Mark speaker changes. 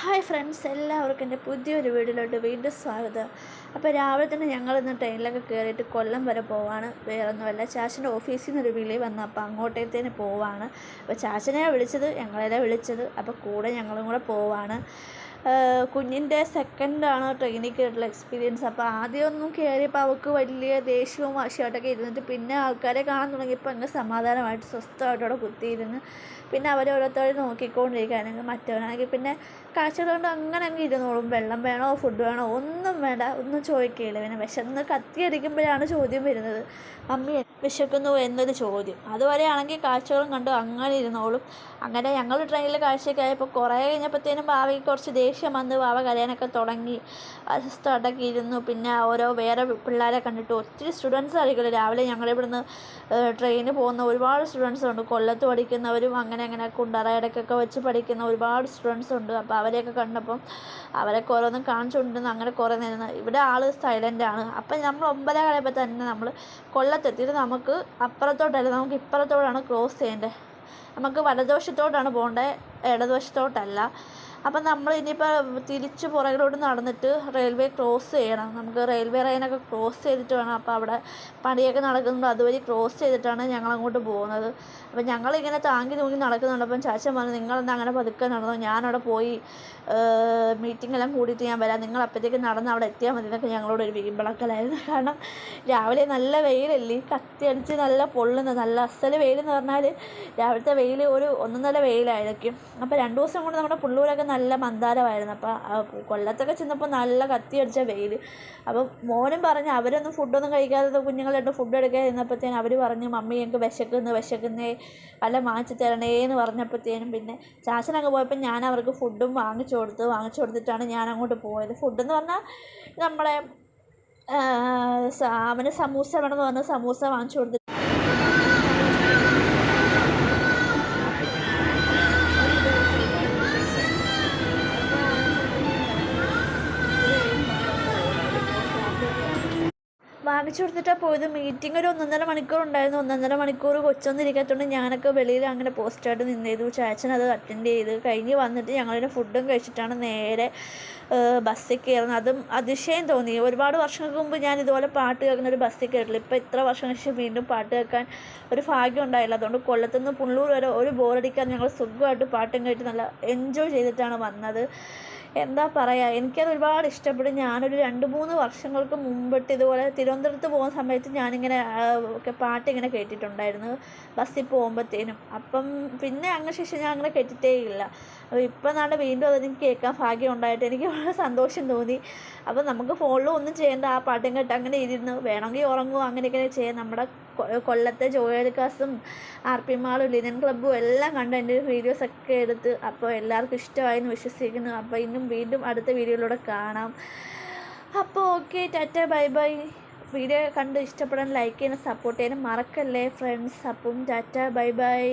Speaker 1: Hi friends എല്ലാവർക്കും എന്റെ പുതിയൊരു വീഡിയോയിലോട്ട് വീണ്ടും സ്വാഗതം. അപ്പോൾ രാവിലെ തന്നെ ഞങ്ങൾ ഇന്ന് ട്രെയിനിലൊക്കെ കയറിയിട്ട് കൊല്ലം വരെ പോവാണ്. വേറൊന്നുമല്ല ചാച്ചന്റെ ഓഫീസിൽ നിന്ന് ഒരു വിളി വന്നു. അപ്പോൾ അങ്ങോട്ടേത്തേന് പോവാണ്. അപ്പോൾ ചാച്ചനെയാണ് വിളിച്ചത് ഞങ്ങളെല്ലാം വിളിച്ചത്. അപ്പോൾ കൂടെ ഞങ്ങളും കൂടെ പോവാണ്. കുഞ്ഞിന്റെ സെക്കൻഡാണ് ട്രെയിനിൽ കയറിയിട്ടുള്ള എക്സ്പീരിയൻസ് അപ്പോൾ ആദ്യമൊന്നും കയറിയപ്പോൾ അവൾക്ക് വലിയ ദേഷ്യവും വാശിയായിട്ടൊക്കെ ഇരുന്നിട്ട് പിന്നെ ആൾക്കാരെ കാണാൻ തുടങ്ങിയപ്പോൾ അങ്ങ് സമാധാനമായിട്ട് സ്വസ്ഥമായിട്ട് അവിടെ കുത്തിയിരുന്ന്. പിന്നെ അവരെ ഓരോരുത്തരെ നോക്കിക്കൊണ്ടിരിക്കുകയാണെങ്കിൽ മറ്റവനാണെങ്കിൽ പിന്നെ കാഴ്ചകളുണ്ട് അങ്ങനെ അങ്ങ് ഇരുന്നോളും. വെള്ളം വേണോ ഫുഡ് വേണോ ഒന്നും വേണ്ട ഒന്നും ചോദിക്കുകയില്ല പിന്നെ വിശന്ന് കത്തിയടിക്കുമ്പോഴാണ് ചോദ്യം വരുന്നത്. മമ്മി വിശക്കുന്നു എന്നൊരു ചോദ്യം. അതുവരെയാണെങ്കിൽ കാഴ്ചകളും കണ്ടു അങ്ങനെ ഇരുന്നോളും. അങ്ങനെ ഞങ്ങൾ ട്രെയിനിൽ കാഴ്ചയൊക്കെ ആയപ്പോൾ കുറേ കഴിഞ്ഞപ്പോഴത്തേനും ഭാവിക്ക് കുറച്ച് വന്ന് വാവ കരയാനൊക്കെ തുടങ്ങി. അസ്വസ്ഥമായിട്ടൊക്കെ ഇരുന്നു പിന്നെ ഓരോ വേറെ പിള്ളേരെ കണ്ടിട്ട് ഒത്തിരി സ്റ്റുഡൻസ് ആയിരിക്കുമല്ലോ രാവിലെ ഞങ്ങളിവിടുന്ന് ട്രെയിനിൽ പോകുന്ന ഒരുപാട് സ്റ്റുഡൻസ് ഉണ്ട്. കൊല്ലത്ത് പഠിക്കുന്നവരും അങ്ങനെ അങ്ങനെ കുണ്ടറയടക്കൊക്കെ വെച്ച് പഠിക്കുന്ന ഒരുപാട് സ്റ്റുഡൻസ് ഉണ്ട്. അപ്പോൾ അവരെയൊക്കെ കണ്ടപ്പം അവരൊക്കെ ഓരോന്നും കാണിച്ചുകൊണ്ടിരുന്നു. അങ്ങനെ കുറേ നേരം ഇവിടെ ആൾ സൈലന്റ് ആണ്. അപ്പം നമ്മൾ ഒമ്പതര കഴിയുമ്പോൾ തന്നെ നമ്മൾ കൊല്ലത്തെത്തിയിട്ട് നമുക്ക് അപ്പുറത്തോട്ടല്ല നമുക്ക് ഇപ്പുറത്തോടാണ് ക്രോസ് ചെയ്യേണ്ടത്. നമുക്ക് വലതുവശത്തോട്ടാണ് പോകേണ്ടത് ഇടതുവശത്തോട്ടല്ല. അപ്പം നമ്മൾ ഇനിയിപ്പോൾ തിരിച്ച് പുറകിലോട്ട് നടന്നിട്ട് റെയിൽവേ ക്രോസ് ചെയ്യണം. നമുക്ക് റെയിൽവേ ലൈനൊക്കെ ക്രോസ് ചെയ്തിട്ട് വേണം. അപ്പോൾ അവിടെ പണിയൊക്കെ നടക്കുന്നുണ്ട്. അതുവഴി ക്രോസ് ചെയ്തിട്ടാണ് ഞങ്ങൾ അങ്ങോട്ട് പോകുന്നത്. അപ്പം ഞങ്ങളിങ്ങനെ താങ്ങി തൂങ്ങി നടക്കുന്നുണ്ട്. അപ്പം ചാച്ചൻ പറഞ്ഞു നിങ്ങളെന്താ അങ്ങനെ പതുക്കെ നടന്നു? ഞാനവിടെ പോയി മീറ്റിംഗ് എല്ലാം കൂടിയിട്ട് ഞാൻ വരാം. നിങ്ങൾ അപ്പോഴത്തേക്ക് നടന്ന് അവിടെ എത്തിയാൽ മതി എന്നൊക്കെ ഞങ്ങളോട് ഒരു വീമ്പിളക്കലായിരുന്നു കാരണം രാവിലെ നല്ല വെയിലല്ലേ? കത്തി അടിച്ച് നല്ല പൊള്ളുന്ന നല്ല അസൽ വെയിലെന്ന് പറഞ്ഞാൽ രാവിലത്തെ വെയിൽ ഒരു ഒന്നൊന്നര വെയിലായിരിക്കും. അപ്പോൾ രണ്ട് ദിവസം കൊണ്ട് നമ്മുടെ പുള്ളൂരൊക്കെ നല്ല മന്ദാരമായിരുന്നു. അപ്പോൾ കൊല്ലത്തൊക്കെ ചെന്നപ്പോൾ നല്ല കത്തി അടിച്ച വെയിൽ അപ്പം മോനും പറഞ്ഞ് അവരൊന്നും ഫുഡൊന്നും കഴിക്കാതെ കുഞ്ഞുങ്ങളായിട്ട് ഫുഡ് എടുക്കാൻ ഇരുന്നപ്പോഴത്തേനും അവർ പറഞ്ഞു മമ്മി ഞങ്ങൾക്ക് വിശക്കുന്നു വിശക്കുന്നേ അല്ല വാങ്ങിച്ചു തരണേ എന്ന് പറഞ്ഞപ്പോഴത്തേനും പിന്നെ ചാച്ചനൊക്കെ പോയപ്പോൾ ഞാൻ അവർക്ക് ഫുഡും വാങ്ങിച്ചു കൊടുത്ത്. വാങ്ങിച്ചു കൊടുത്തിട്ടാണ് ഞാൻ അങ്ങോട്ട് പോയത്. ഫുഡെന്ന് പറഞ്ഞാൽ നമ്മളെ അവന് സമൂസ വേണമെന്ന് പറഞ്ഞ് സമൂസ വാങ്ങിച്ചു കൊടുത്തിട്ട് വാങ്ങിച്ചു കൊടുത്തിട്ടാണ് പോയത്. മീറ്റിംഗ് ഒരു ഒന്നൊന്നര മണിക്കൂർ ഉണ്ടായിരുന്നു. ഒന്നൊന്നര മണിക്കൂർ കൊച്ചൊന്നിരിക്കാത്തതുകൊണ്ട് ഞാനൊക്കെ വെളിയിൽ അങ്ങനെ പോസ്റ്റായിട്ട് നിന്ന് ചെയ്തു ചാച്ചൻ അത് അറ്റൻഡ് ചെയ്ത് കഴിഞ്ഞ് വന്നിട്ട് ഞങ്ങളിങ്ങനെ ഫുഡും കഴിച്ചിട്ടാണ് നേരെ ബസ്സിൽ കയറുന്നത്. അതും അതിശയം തോന്നി. ഒരുപാട് വർഷങ്ങൾക്ക് മുമ്പ് ഞാൻ ഇതുപോലെ പാട്ട് കേൾക്കുന്ന ഒരു ബസ്സിൽ കയറില്ല. ഇപ്പോൾ ഇത്ര വർഷം ശേഷം വീണ്ടും പാട്ട് കേൾക്കാൻ ഒരു ഭാഗ്യം ഉണ്ടായില്ല. അതുകൊണ്ട് കൊല്ലത്തുനിന്ന് പുള്ളൂർ വരെ ഒരു ബോറടിക്കാൻ ഞങ്ങൾ സുഖമായിട്ട് പാട്ടും കേട്ട് നല്ല എൻജോയ് ചെയ്തിട്ടാണ് വന്നത്. എന്താ പറയുക എനിക്കത് ഒരുപാട് ഇഷ്ടപ്പെടും. ഞാനൊരു രണ്ട് മൂന്ന് വർഷങ്ങൾക്ക് മുമ്പിട്ട് ഇതുപോലെ തിരുവനന്തപുരത്ത് പോകുന്ന സമയത്ത് ഞാനിങ്ങനെ ഒക്കെ പാട്ടിങ്ങനെ കേട്ടിട്ടുണ്ടായിരുന്നു. ബസ്സിൽ പോകുമ്പോഴത്തേനും അപ്പം പിന്നെ അങ്ങനെ ശേഷം ഞാൻ അങ്ങനെ കേട്ടിട്ടേ ഇല്ല അപ്പോൾ ഇപ്പം നാളെ വീണ്ടും അതെനിക്ക് കേൾക്കാൻ ഭാഗ്യം ഉണ്ടായിട്ട് എനിക്ക് വളരെ സന്തോഷം തോന്നി. അപ്പോൾ നമുക്ക് ഫോണിലും ഒന്നും ചെയ്യേണ്ട ആ പാട്ടും കേട്ട് അങ്ങനെ ഇരുന്ന് വേണമെങ്കിൽ ഉറങ്ങുക അങ്ങനെയൊക്കെ ചെയ്യാം നമ്മുടെ കൊല്ലത്തെ ജോയൽക്കാസും ആർ പി മാളും ലിനൻ ക്ലബ്ബും എല്ലാം കണ്ട് എന്റെ വീഡിയോസൊക്കെ എടുത്ത് അപ്പോൾ എല്ലാവർക്കും ഇഷ്ടമായി എന്ന് വിശ്വസിക്കുന്നു. അപ്പോൾ ഇന്നും വീണ്ടും അടുത്ത വീഡിയോയിലൂടെ കാണാം. അപ്പോൾ okay tata bye bye. Video കണ്ട് ഇഷ്ടപ്പെടാൻ ലൈക്ക് ചെയ്യാനും സപ്പോർട്ട് ചെയ്യാനും മറക്കല്ലേ ഫ്രണ്ട്സ് അപ്പം ടാറ്റ ബൈ ബൈ.